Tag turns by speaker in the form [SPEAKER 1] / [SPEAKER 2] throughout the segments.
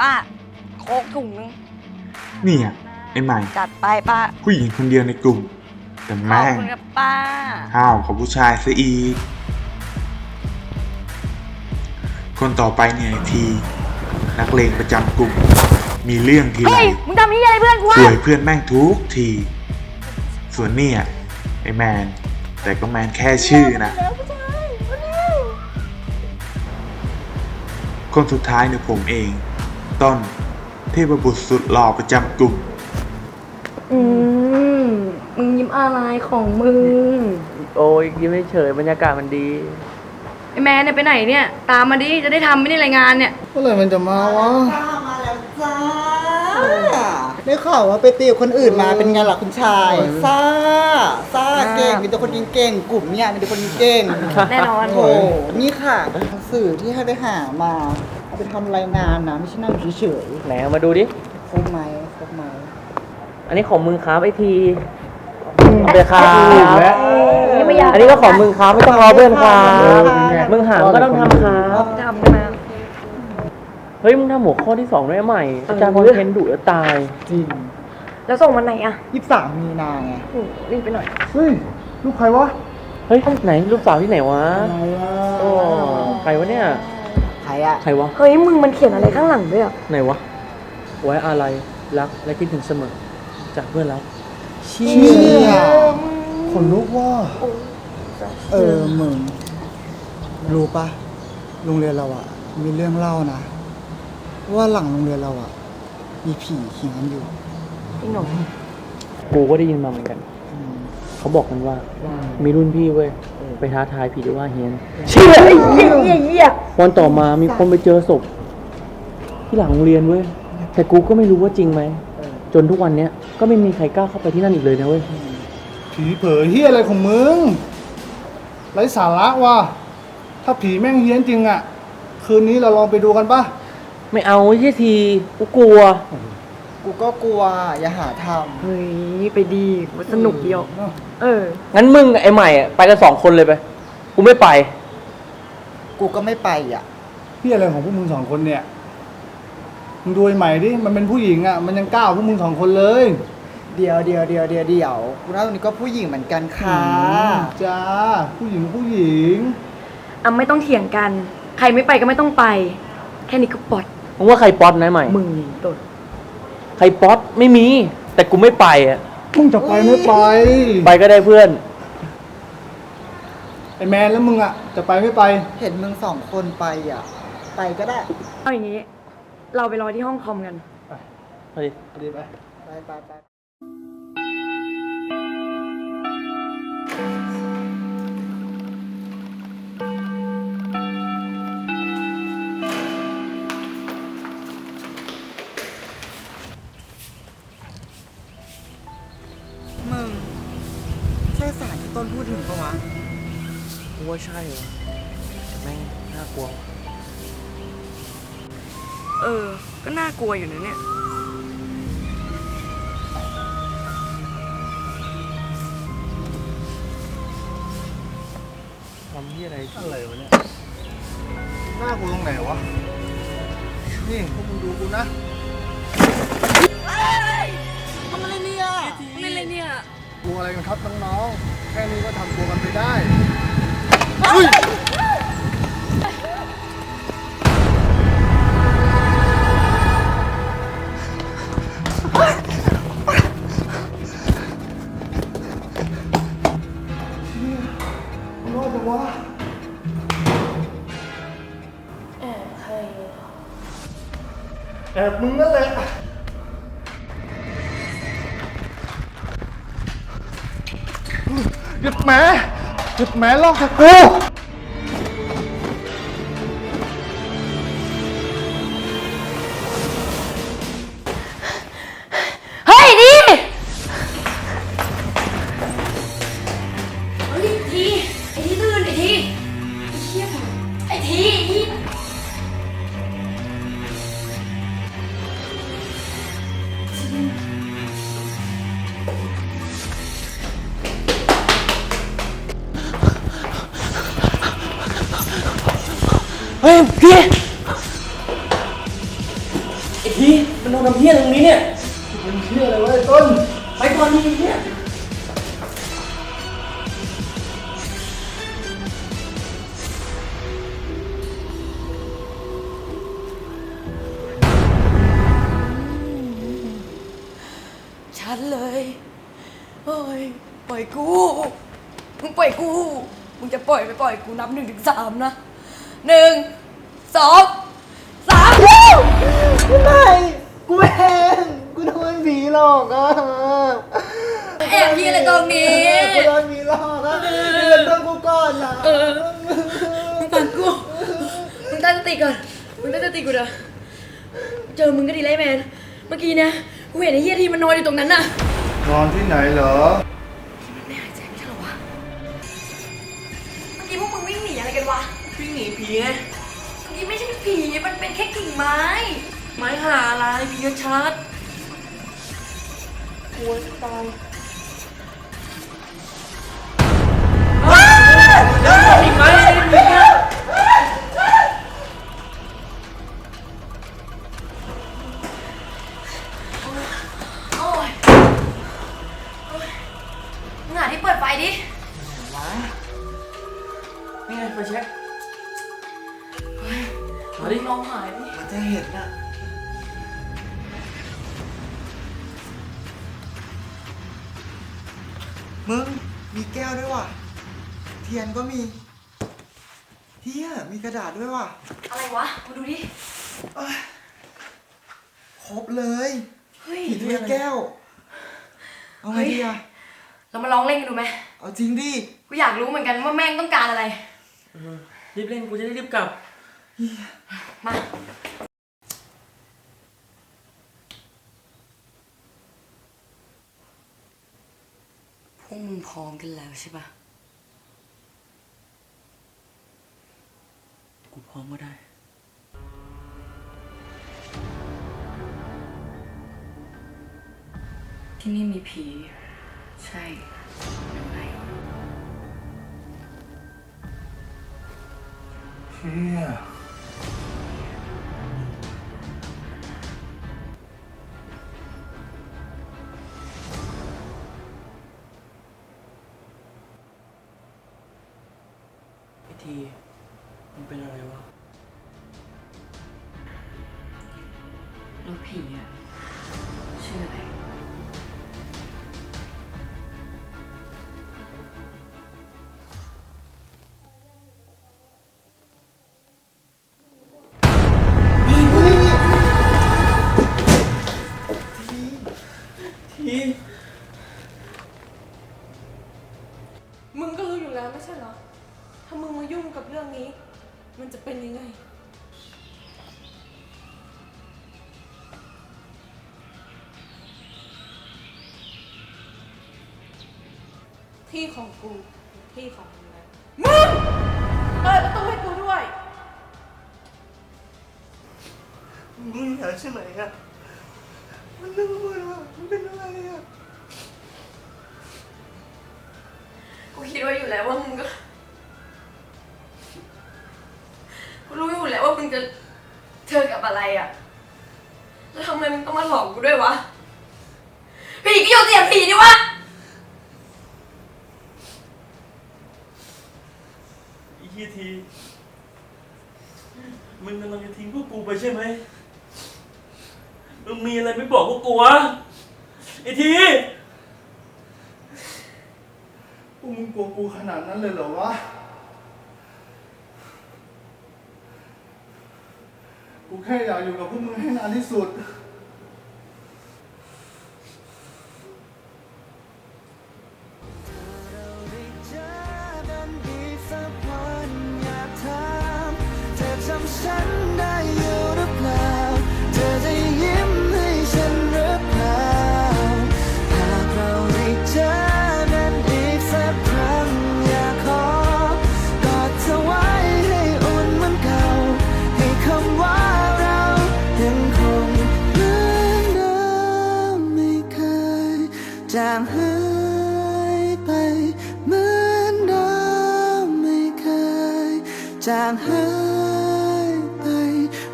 [SPEAKER 1] ป้า โคกถุงนึง
[SPEAKER 2] เนี่ยไอ้ใหม่
[SPEAKER 1] จัดไปป้า
[SPEAKER 2] ผู้หญิงคนเดียวในกลุ่ม แต่
[SPEAKER 1] ขอบ
[SPEAKER 2] แม่ง
[SPEAKER 1] คุณครับป้า
[SPEAKER 2] ห้าวของผู้ชายซะอีกคนต่อไปเนี่ยไอ้ที นักเลงประจำกลุ่ม มีเรื่องทีไร
[SPEAKER 1] เฮ้ย มึงทำนี่อะไรเพื่อนกูวะ
[SPEAKER 2] สวยเพื่อนแม่งทุกที ส่วนเนี่ยไอ้แมน แต่ก็แมนแค่ชื่อนะคนสุดท้ายเนี่ยผมเอง ต้น เทพบุตรสุดหล่อประจำกลุ่ม
[SPEAKER 1] อืม มึงยิ้มอะไรของมึง
[SPEAKER 3] โอ้ยยิ้มเฉยๆบรรยากาศมันดี
[SPEAKER 1] ไอแมนเนี่ยไปไหนเนี่ย ตามมาดิ จะได้ทำไม่ได้รายงานเนี่ย
[SPEAKER 4] เมื่อไหร่มันจะมาวะ
[SPEAKER 5] จ้ามาแล้วจ้าได้ข่าวว่าไปตีกับคนอื่นมาเป็นไงล่ะคุณชายซ่าซ่าเก่งมีแต่คนเก่งๆกลุ่มเนี่ยมีแต่คนเก่ง
[SPEAKER 1] แน่นอน
[SPEAKER 5] โอ้โหนี่ค่ะหนังสื่อที่ให้ไปหามา เอาไปทำรายงานนะไม่ใช่นั่งอยู่เฉย
[SPEAKER 3] ไหนเอามาดูดิ
[SPEAKER 5] ๆครบไหมครบไหม
[SPEAKER 3] อันนี้ของมึงครับไอทีเอาไปครับ
[SPEAKER 1] ยังไม่อยาก
[SPEAKER 3] อันนี้ก็ของมึงครับไม่ต้องรอเพื่อนครับมึงหามึงก็ต้องทำครับ
[SPEAKER 1] ทำกันมา
[SPEAKER 3] เฮ้ยมึงทำหัวข้อที่สองด้วยไหมอาจารย์คอนเทนต์ดุจะตาย
[SPEAKER 5] จริง
[SPEAKER 1] แล้วส่งวันไหนอะ
[SPEAKER 5] ยี่สิบสามมีนาไง
[SPEAKER 1] โอ้รีบไปหน่อย
[SPEAKER 4] เฮ้ย ลูกใครวะ
[SPEAKER 3] เฮ้ยไหนรูปสาวที่ไหนวะ
[SPEAKER 5] อะไรวะ
[SPEAKER 3] โอ้ใครวะเนี่ย
[SPEAKER 5] ใครอะ
[SPEAKER 3] ใครวะ
[SPEAKER 1] เฮ้ยมึงมันเขียนอะไรข้างหลังด้วยอะ
[SPEAKER 3] ไหนวะ ไว้อะไรรักและคิดถึงเสมอ จากเพื่อนรัก
[SPEAKER 5] เชี่ย
[SPEAKER 4] คนลุกว่า
[SPEAKER 5] เออมึง รู้ปะโรงเรียนเราอะมีเรื่องเล่านะ ว่าหลังโรงเรียนเราอะมีผีขิงกันอยู่
[SPEAKER 1] จริงเหรอ
[SPEAKER 3] กูก็ได้ยินมาเหมือนกัน เขาบอกกันว่า มีรุ่นพี่เว้ย ไปท้าทายผีด้วยว่าเฮียนเชื่อไอ้เหี้ยเหี้ยเหี้ยวันต่อมามีคนไปเจอศพ ที่หลังโรงเรียนเว้ย แต่กูก็ไม่รู้ว่าจริงไหม จนทุกวันเนี้ยก็ไม่มีใครกล้าเข้าไปที่นั่นอีกเลยนะเว้ย
[SPEAKER 4] ผีเผยเฮียอะไรของมึงไร้สาระว่ะถ้าผีแม่งเฮี้ยนจริงอะ คืนนี้เราลองไปดูกันปะ
[SPEAKER 3] ไม่เอาไอ้ที่ทีกูกลัว
[SPEAKER 5] กูก็กลัวอย่าหาท
[SPEAKER 1] เฮ้ยไปดีมันสนุกเดียวเออ
[SPEAKER 3] งั้นมึงกับไอ้ใหม่อะไปกันสองคนเลยไป กูไม่ไปำ
[SPEAKER 5] กูก็ไม่ไปอะ
[SPEAKER 4] เฮียอะไรของพวกมึงสองคนเนี่ยมึงดูไอ้ใหม่ดิมันเป็นผู้หญิงอะมันยังกล้าเอาพวกมึงสองคนเลย
[SPEAKER 5] เดียวเดียวเดียวเดียวเดียวกูน่าตรงนี้ก็ผู้หญิงเหมือนกันค่ะ
[SPEAKER 4] จ้าผู้หญิงผู้หญิง
[SPEAKER 1] อะไม่ต้องเถียงกัน ใครไม่ไปก็ไม่ต้องไป แค่นี้ก็ปลอด
[SPEAKER 3] มึงว่าใครป๊อตนะไอ้ใหม่
[SPEAKER 1] มึงนี่ตด
[SPEAKER 3] ใครป๊อตไม่มี แต่กูไม่ไปอะ
[SPEAKER 4] มึงจะไปไม่ไป
[SPEAKER 3] ไปก็ได้เพื่อน
[SPEAKER 4] ไอ้แมนแล้วมึงอะ จะไปไม่ไป
[SPEAKER 5] เห็นมึงสองคนไปอะ ไปก็ได้
[SPEAKER 1] เอาอย่างนี้ เราไปรอที่ห้องคอมกัน
[SPEAKER 3] เฮ้ย
[SPEAKER 4] ดีไป
[SPEAKER 5] ไปไป ช่สารที่ต้นพูดถึงปะวะ
[SPEAKER 3] กูว่าใช่เหรอแต่แม่งน่ากลัว
[SPEAKER 1] เออ ก็น่ากลัวอยู่นะเนี่ย
[SPEAKER 3] ทำที่อะไร
[SPEAKER 4] อะไรวะเนี่ย หน้ากูตรงไหนวะ นี่พวกมึงดูกูนะ
[SPEAKER 5] ทำอะไรเนี่ย
[SPEAKER 1] ไม่เลยเนี่ย
[SPEAKER 4] กลัวอะไรกันครับน้องๆ แค่นี้ก็ทำตัวกันไปได้ รอดจังวะแอบมึงนั่นแหละ หยุดแหมหยุดแหมลอกจากกู
[SPEAKER 1] เฮ้ย
[SPEAKER 3] พี่ไอ้ทีมันโดนทำเพี้ยตรงนี้เนี่ย
[SPEAKER 4] มันเชื่อเลยว่าไอ้ต้น
[SPEAKER 3] ไปก่อนดิเนี่ย
[SPEAKER 1] ชัดเลยโอ้ยปล่อยกู มึงปล่อยกู มึงจะปล่อยไปปล่อยกูนับหนึ่งถึงสามนะ หนึ่งสองสาม
[SPEAKER 5] ไม่กูไม่เองกูโดนผีหลอกอะ
[SPEAKER 1] แอบยี่อะไรตรงนี้
[SPEAKER 5] กูโดนผีหลอกอะนี่เป็นต้นกูก่อนนะ
[SPEAKER 1] เออมึงฟังกูมึงตั้งสติก่อนมึงตั้งสติกูเด้อเจอมึงก็ดีเลยแมนเมื่อกี้เนี่ยกูเห็นไอ้เหี้ยที่มันนอนอยู่ตรงนั้นน่ะ
[SPEAKER 4] นอนที่ไหนเหรอ
[SPEAKER 1] ไม่หายใจไม่ใช่เหรอวะเมื่อกี้พวกมึงวิ่งหนีอะไรกันวะ
[SPEAKER 3] วิ่งหนีผีไง
[SPEAKER 1] เมื่อกี้ไม่ใช่ผีมันเป็นแค่กิ่งไม้
[SPEAKER 3] ไม้หาอะไรผีชัดกลัวจะตายอีกไหมไอ้ผีอะ
[SPEAKER 1] โอ้ยโอ๊ยมึงหาที่เปิดไฟดิ
[SPEAKER 3] นี่ไงไฟแช็ค มาดิ
[SPEAKER 1] ลองหายดิ
[SPEAKER 5] มันจะเห็นอะมึง มีแก้วด้วยว่ะ เทียนก็มีเฮียมีกระดาษด้วยว่ะ
[SPEAKER 1] อะไรวะมาดูดิ
[SPEAKER 5] ครบเลย
[SPEAKER 1] เฮ้ย
[SPEAKER 5] ผีถ้วยแก้ว เอาไงดีอะ
[SPEAKER 1] เรามาลองเล่นกันดูไหม
[SPEAKER 5] เอาจริงดิ
[SPEAKER 1] กูอยากรู้เหมือนกันว่าแม่งต้องการอะไร
[SPEAKER 3] รีบเล่นกูจะได้รีบกลับ
[SPEAKER 1] มาพวกมึง พร้อมกันแล้วใช่ปะ
[SPEAKER 3] กูพร้อมก็ได้
[SPEAKER 1] ที่นี่มีผี ใช่หรือไม่
[SPEAKER 4] เชี่ย
[SPEAKER 1] แล้วผีอะชื่ออะไร
[SPEAKER 3] ที
[SPEAKER 6] มึงก็รู้อยู่แล้วไม่ใช่เหรอ ถ้ามึงมายุ่งกับเรื่องนี้ มันจะเป็นยังไง ที่ของกูที่ของมึงแล้วมึงเปิดประตูให้กูด้วย
[SPEAKER 5] มึงอยากใช่ไหมอะมันนึกว่ามันเป็นอะไรอะ
[SPEAKER 1] กูคิดไว้อยู่แล้วว่ามึงก็กูรู้อยู่แล้วว่ามึงจะเจอกับอะไรอะแล้วทำไมมึงต้องมาหลอกกูด้วยวะผีก็อยู่เสียงผีดิวะี
[SPEAKER 3] ที มึงกำลังจะทิ้งพวกกูไปใช่ไหม มึงมีอะไรไม่บอกพวกกูวะไอ้ที
[SPEAKER 4] พวกมึงกลัวกูขนาดนั้นเลยเหรอวะ กูแค่อยากอยู่กับพวกมึงให้นานที่สุด
[SPEAKER 7] จางหายไป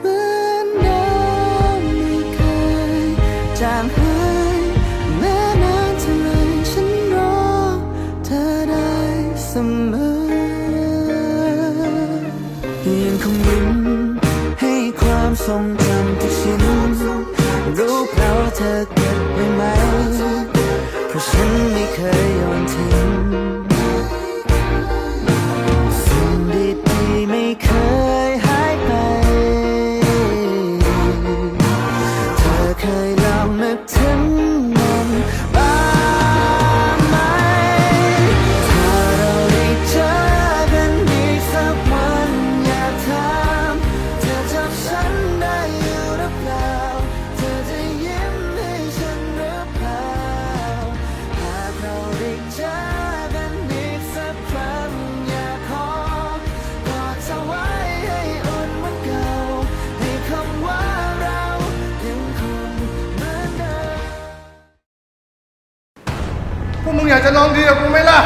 [SPEAKER 7] เหมือนน้ำไม่เคยจางหายแม้นานเท่าไร
[SPEAKER 8] ฉันรอเธอได้เสมอยังคงยิ้มให้ความทรงจำที่ฉันรู้เปล่าเธอเก็บไว้ไหม เพราะฉันไม่เคยยอม
[SPEAKER 3] ทิ้ง อยากจะลองดีกับกูไหมล่ะ